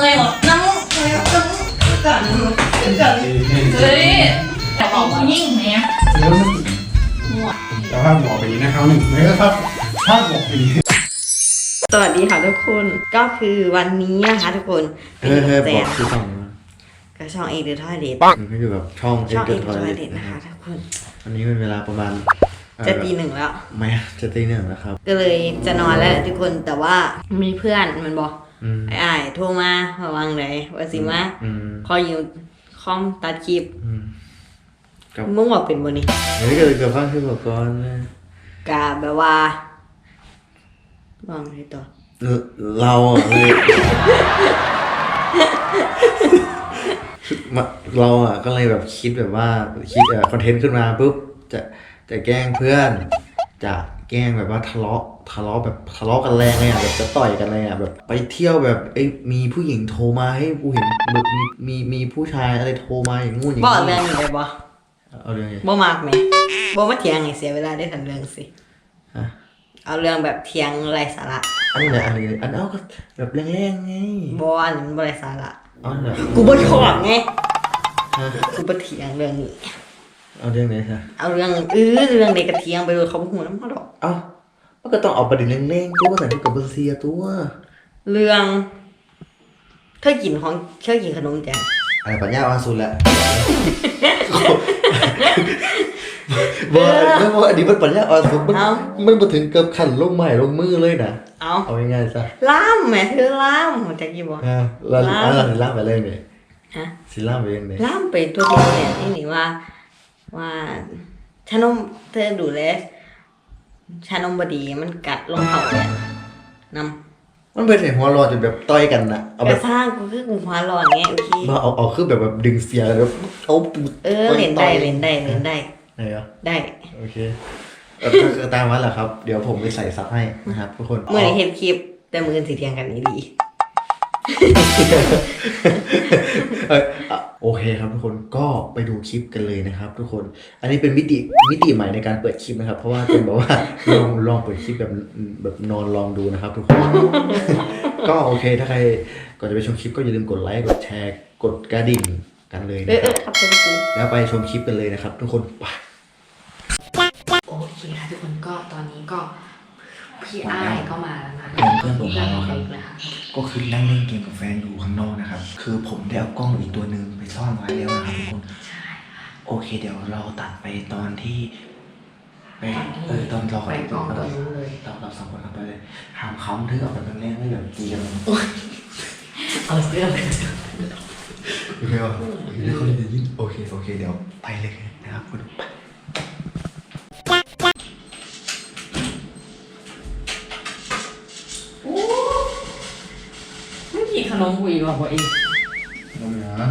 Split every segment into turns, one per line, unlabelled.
มื่อยหมดน้ำเมื่อยน้ำกันกันเฮ้ยแต่บอกผู้หญิงเนี่ย
แล้วภาพหมอไปนี้นะครับหนึ่งไม่ก็ภาพภาพหมอปนี้
สวัสดีค่ะทุกคนก็คือวันนี้นะคะทุกคน
เฮ้ยเฮ้ยบอก
ก
ชื่อช่อง
กับช่องเอเดอร์ทอยเดท
มันก็อยู่กับช่อง
เอ
เอ็ก
เดอ
เตอ
ร์ทอ
ย
เดทนะคะทุกคน
อันนี้เป็นเวลาประมาณ
จะตีหนึ่งแล้ว
ไม่จะตีหนึ่งแล้วครับ
ก็เลยจะนอนแล้วทุกคนแต่ว่ามีเพื่อนมันบอก ไอ้อ้ายโทรมาระวังไหนว่าสิมา
อืม
คอยอยู่คอมตัดคลิป
อืมกับ
มึงบอกเป็นบ่นี่
เฮ้ยเกิดเกิดฟังชื่อบอกก่อนนะ
กาแบบว่าบอกให้ต่อ
เออเราอะเลยมาเราอะก็เลยแบบคิดแบบว่าคิดเอ่อคอนเทนต์ขึ้นมาปุ๊บจะจะแกล้งเพื่อน จะแกล้งแบบว่าทะเลาะ ทะเลาะแบบทะเลาะกันแรงเลยอะแบบจะต่อยกันเลยอะแบบไปเที่ยวแบบเอ้ยมีผู้หญิงโทรมาให้กูเห็นแบบมีมีมีผู้ชายอะไรโทรมาอย่างงู้นอย่าง
บอก
นี้
เรื่องนี้ได้บ่
เอาเรื่องไง
บ่มากไหมบ่มาเถียงให้เสียเวลาได้ทันเรื่องสิ
ฮะ
เอาเรื่องแบบเถียงไรสาระ
อันนี้นะอันนี้อันเอาก็แบบแรงๆไง
บ่อันนั้นบ่ไรสาระ
เอาเนี่ย
กูบ่ชอบไง
ฮะ
กูบ่เถียงเรื่องนี้
เอาเรื่องไหนซะ
เอาเรื่องเออเรื่องเด็กกระเทียงไปโดนเขาหัวน้ำมันดอก
เอ้า มันก็ต้องเอาประเด็นแรงๆตัวแต่ที่กับเบอร์เซียตัว
เรื่องเธอกินของเธอกินขนมจ้ะ
อะไรปัญญาอ่อนสุดแหละบ่ไม่ว่าอันนี้มันปัญญาอ่อนสุดมันมันมาถึงกับขั้นลงไม้ลงมือเลยนะ
เอา
เอาง่ายๆซะ
ล่ามแหม่เธอล่ามหัวจักกี่บ่
อ่าแล้ว
ล่าม
อ่าแล้วสิล่ามไปเลยเนี่ย
ฮะ
สิล่ามไปยังไง
ล่ามไปตัวเดียวเนี่ยที่นี่ว่าว่าชานมเธอดูแล ชานมบดีมันกัดลงเผาเนี่ยนำ
มันเป็นเสียงหัวเรอจนแบบต่อยกันนะเอา
ก
แบ
ระ
บ
สร้างกูคือกูหัวร้อนไงโอเค
มาเอาเอาคือแบบแบบดึงเสียงแล้วเอา
เออเล่นได้เล่นได้เล่นได้
ไหนอะ
ได้
โอเคเออก็คือตามนั้นแหละครับ เดี๋ยวผมไปใส่ซับให้นะครับทุกคน
เมื่อนี้เห็นคลิปแต่มืออนสิเทียงกันนี้ดี
เอออะ โอเคครับทุกคนก็ไปดูคลิปกันเลยนะครับ ทุกคน อันนี้เป็นมิติมิติใหม่ในการเปิดคลิปนะครับ เพราะว่าเป็นแบบว่าลองลองเปิดคลิปแบบแบบนอนลองดูนะครับ ทุกคน ก็โอเคถ้าใครก่อนจะไปชมคลิปก็อย่าลืมกดไลค์กดแชร์กดกระดิ่งกันเลย
เอ
นะ
อ
ค
เอ
รับ
อครับผมกู
แล้วไปชมคลิปกันเลยนะครับ ทุกคนไป
โอเคค่ะทุกคนก็ตอนนี้ก็พี่อ้ายก็มาแล้วนะ
เพื่อนผมมาแล้วครับ
นะคะ
ก็ คือนั่งเล่นเกมกับแฟนอยู่ข้างนอกนะครับ คือผมได้เอากล้องอีกตัวหนึ่งไปซ่อนไว้แล้วนะครับทุกคน โอเค เดี๋ยวเราตัดไปตอนที่ไปเออตอนเรา
ไปกองตัวนู้นเลย
เราเราสองคนทำไปเลยห้ามเขาถือเอาแบบแรงๆไม่แบบตีกัน
เอาเสื้อไป
โอเคป่ะเดี๋ยวเขาจะยินโอเคโอเคเดี๋ยวไปเลยนะครับคุณไป
กินขนมกูอีกว่ะบ่เอง
น้องนะ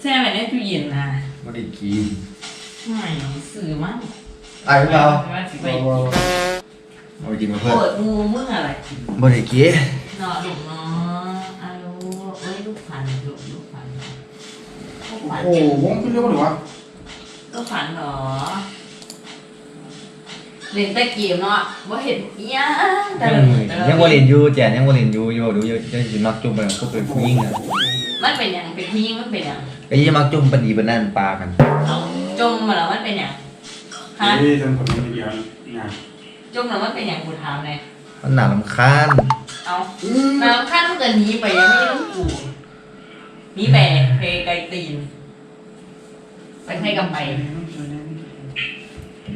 แช่ไว้ในตู้เย็นนะ
มาดิกีน
ไม่สื่อมั้ง
ไอ้เรา
ว่าสิไป
มาดิกีมาเพื่อน
เปิดงูมึงอะไร
มาดิกี
เนาะลูกเนาะอาลูเอ้ยลูกฝันลูกลูกฝันลูกฝัน
โอ้โหวงขึ้นเรียกว่าหรือวะ
ลูกฝันเหรอ เล่นแต่เกมเนาะว่าเห็นอีหยังแต่ละมื้อแต่ละ
ยังวอลินยูแจนยังวอลินยูอยู่ดูยังยังสิมักจุ่มไปก็เป็นผู้หญิงนะ
มันเป็นหยังเป็นพี่มันเป็นหยัง
ไอ้ยี่มักจุ่มปนดีปนนั่นปลากัน
เอาจมมาแล้วมันเป็นหยังฮะ
นี่จำผลมันเดียวงาน
จมแล้วมันเป็นหยังกูถามเลย
มันหนาลำคาญ
เอาน้ำข้างมันเกินหนีไปยังไม่ต้องกูหนีแบกเพไกลตีนไปให้กับไป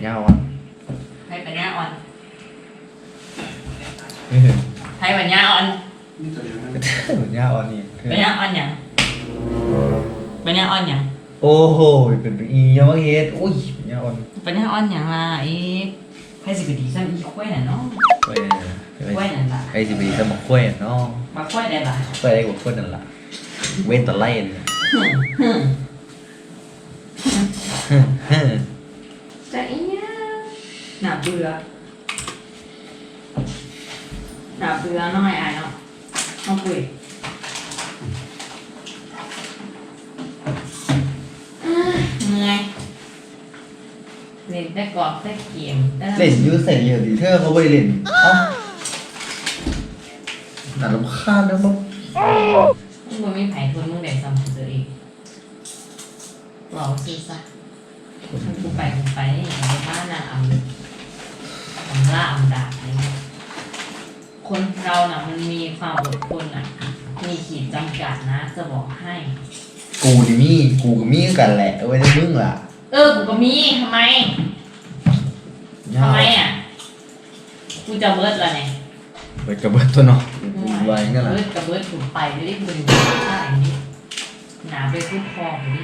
ยาวอะ
ให้ปัญญาอ่อน
เฮ้ย
ให้ปัญญาอ่อน
นี่ตัวเดียวนะ
เหมือนยาวอ่อนนี่
ปัญญาอ่อนหยังปัญญาอ่อนหยัง
โอ้โหเป็นอียังว่าเฮ็ดอุ้ยยาวอ่อน
ปัญญาอ่อนหยังล่ะอีให้สิบดีซ้ำอีคุ้ยน่ะเนาะ
ไป
คุ้ยนั่นล่ะ
ไอ้สิบีสมองคุ้ยเนาะ
มาคุ้ยได้ล่ะ
ไปได้กว่าคุ้ยนั่นล่ะเว้นตะไล่เลย
ฮึ่ม
ฮึ่มฮึ่ม
จะอีหยังน่า เบื่อน่าเบื่อน้อยอายเนาะน้องปุ้ยเมื่อยเล่นแต่กรอบแต่เกมแต่
เล่นยูใส่เยอะดิเธอเขาไปเล่นเอ้าหนาลำคาญนะมั้ง
มึงบ่มีไผทนมึงได้ซ้ำตัวเองเราซื้อซะถ้ากูไปกูไปอย่าไปบ้านน่ะอำอำล่าอำด่าอะไรเงี้ยคน เราน่ะมันมีความอดทนน่ะ มีขีดจำกัดนะ จะบอกให้
กูดิมีกูกับมีกันแหละเอาไว้ในมึงล่ะ
เออกูก็มีทำไมทำไมอะกูจะเบิร์ดละเนี่ย
ไปกับเบิดตัวเนาะไว้งั้นล่ะ
เบิร์ดกับเบิร์ดถูกไปไม่ได้เป็นใช่นี่หนาไปพูดคอผมดิ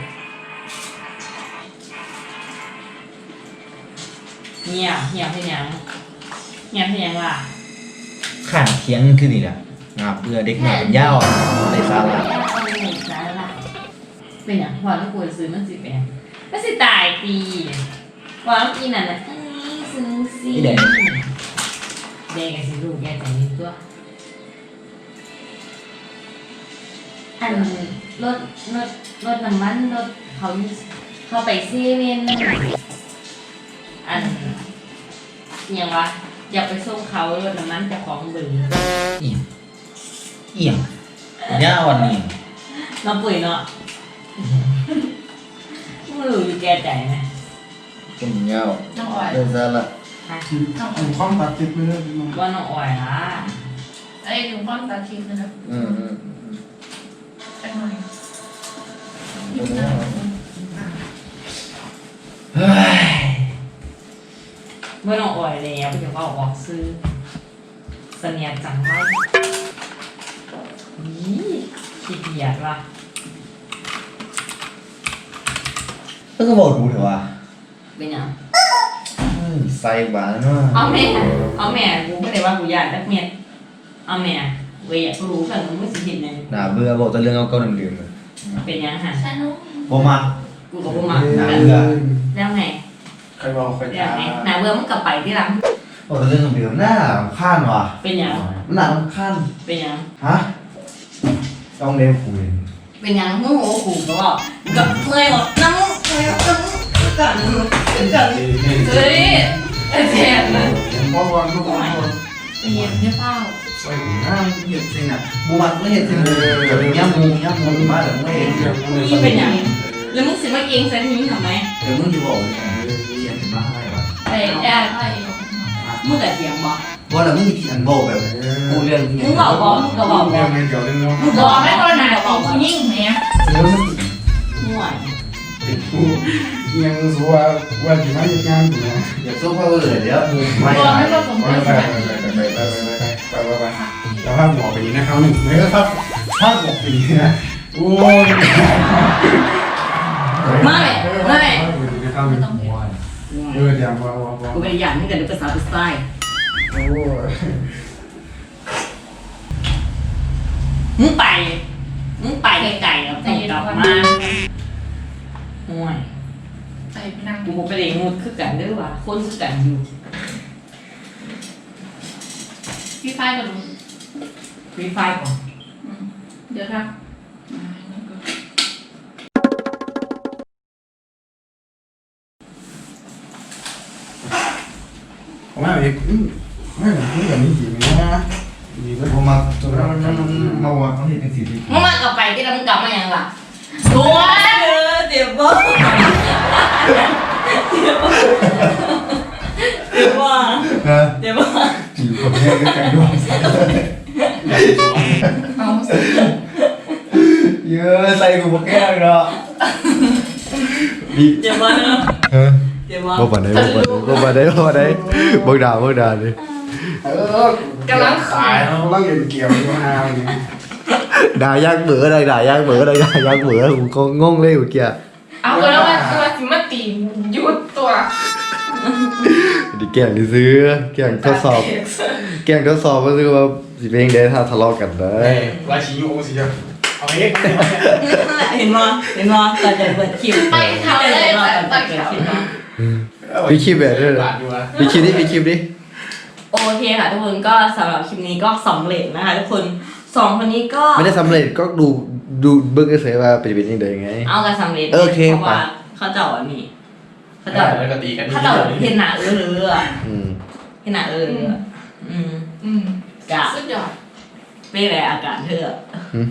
เงียบเงียบให้ยังเงียบให้ยังล่ะ
ข้างเคียงขึ้นนี่ล่ะงาบเบื่อเด็กหน่อยเป็นย่าอ่อนในสาระ
เอาหนึ่งสาระเป็นอย่างพอแล้วกูจะซื้อมันสิแปนมันสิตายปีความอีนั่นน่ะเอ้ยซื้อสิแดงกับสิลูกแกแต่งตัวอันรถรถรถน้ำมันรถเขาเขาไปเซเว่นอันอิหยังวะ อยากไปส่งเขารถน้ำมันเจะของเบึง
เอียงย่าอ่อนนี่
น้องปุ๋ยเนาะไม่รู้อยู่แกใจไหม
จมยาว
น้องออย
ในสาระ
คิดถ้าผมความตัดติดไม่ได้มัน
ว่าน้องออยล่ะ
ไอ้ถึงความตาทิพย์นะ
อืมอืม
ไปหน่อย
เฮ้ย
เมื่อน้องออยแล้วเดี๋ยวเขาออกซื้อเสนียดจังไรนี่ขี้เกียจว่ะ
แล้วก็บอกดูเถอะว่า
เป็นหยัง
อืมใส่บาทเนาะ
เอาแม่เอาแม่กูไม่ได้ว่ากูอยากได้เมียเอาแม่เวยอยากรู้กันมึงไม่สิเห็นเลย
น่าเบื่อบอกแต่เรื่องเอาเก่าๆดื่มๆเลย
เป็นยังฮะ
สนุก
บ่มา
กูก็บ่มา
น่า
แล้ว
เบื่อ
แล้วไง
ใคร บอกใคร
แล้ว
ตา
ไงหนาเบื่อมึงกลับไปที่หลัง
บอกแต่เรื่องดื่มๆน่ารำคาญว่ะ
เป็นยัง
มันน่ารำคาญ
เป็นยัง
ฮะต้องเล่นคุย
เป็นยังมึงโอ้โหก็บอกกับเมื่อยหมดน้ำเมื่อยหมดน้ำกันกันเฮ้ยไอ้แซ่บนะ
เพราะว่าทุกคน
เรียนเนี่ยเปล่า
ใส่หน้าเหยียดจริงอะ
บูมันไม่เห็นสิบูเดี๋ยวย่ามูย่ามูมาแต่ไม่เห็น
นี่เป็นยังแล้วมึงสิมาเก่งใส่ทิ้งทำไม
เดี๋ยวมึงอยู่บอกเลยเรียน มาให้วะ
ไอ้แอด
ไอ้
มึงกับเสียงบอ
ว่าแต่มึงมีที่อันโบแบบกูเรื่องที่
มึงบอกบอกมึงก็บอกบ
เรื่
อ
อกงเกี่ยว
มึงบอกไม่คนไหนบอกกูยิ่งเนี่ย
แล้วมัน
ห่วย
ติดผู้ยังสัวว่าจะมาหยุดงานอยู่นะ
เดี๋ยวสู้พ่อเลยเดี๋ยวมึงไม่
กให้ผสม
ไป
กัน
ไปไปไปไปไปไปไปไปแล้วภาพหมอปีนะครับหนึ่งไม่ก็ภาพภาพหมอปีนะโอ้ย
ไม่ไม่
นะครับหนึ่ง เออเดี๋ยวว่าว่าว่า
กูเป็นอย่างนี้กันในภาษาภาษา
โอ้ย
มึงไปมึงไปไกลๆแล้วต้องกลับมาห่วย
ใส่ไปนั่ง
กูไปเรียนงูคือกันด้วยว่ะคนคือกันอยู่
พี่ไฟกับลุง
ฟรีไฟก่อน
เดี๋ยวครับ
ผมว่าเอกไม่ผมพูดแบบนี้จริงนะดีก็
ผมมาจนมันมันมาว่าเขาเห็นเป็นสีที่
มึงมากลับไปที่แล้วมึงกลับมายังล่ะตัวเออเดี๋ยวบ่เดี๋ยวบ่
นะ
เดี๋ยวบ่
จีบคนแรกด้วยกันด้วย
เอาสิ
เยอะใส่กูมาแก้เนาะดี
เดี๋ยวบ่เนาะ
เออ
เดี๋ยวบ่
บ่ปานใดบ่ปานใดบ่ปานใดบ่ปานใดบ่ด่าบ่ด่าเลย
เออกำลังขายเขากำลังเล่นเกี่ยวอยู่ฮาอย่างนี้
ด่ายากเบื่ออะไรด่ายากเบื่ออะไรด่ายากเบื่อผมก็งงเลยเมื่อกี้
เอาแล้วมาตัวสิมาตีหยุดตัว
ดิแกล้งดิซื้อแกล้งทดสอบ แกล้งทดสอบก็คือว่าสิเพลงได้ถ้าทะเลาะกันได้
ราชินีโอสิจ้ะเอาเอก
เห็นบ่เห็นบ่ตอนจะเปิดคลิป
ไปทำเลย
ตอน
ไป
จะเปิดคลิป
ทำ
เนาะ
มีคลิปแบบด้วยเหรอ
บาทอยู่อะ
มีคลิปดิมีคลิปดิ
โอเคค่ะทุกคนก็สำหรับคลิปนี้ก็สำเร็จนะคะทุกคนสองคนนี้ก็
ไม่ได้สำเร็จก็ดูดูเบิ่งเฉยๆว่าเป็นเป็นยังไงไง
เอากันสำเร็จ
โอเค
เพราะว่า
ไป
เขาเจ้าอันนี้เขาเจ้า
แล้วก็ตีกัน
เขาเจ้าเห็นหน้าเออเรือ
อืม
เห็นหน้าเออเรืออืม
อืม
กะ
สุดยอด
เป็นอะไรอาการเธอ
อืม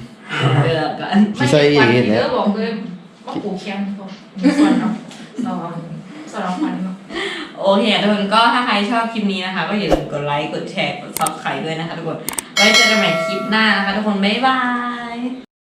เดือกัน
ไม่ใช่ควันเด้อบอกเลยว่าปูแคมบอกส่วนเนาะ สำหรับวันนาะ
โอเคทุกคนก็ถ้าใครชอบคลิปนี้นะคะ ก็อย่าลืมกดไลค์กดแชร์กดซับสไครต์ด้วยนะคะทุกคนไว้เจอกันใหม่คลิปหน้านะคะ ทุกคนบ๊ายบาย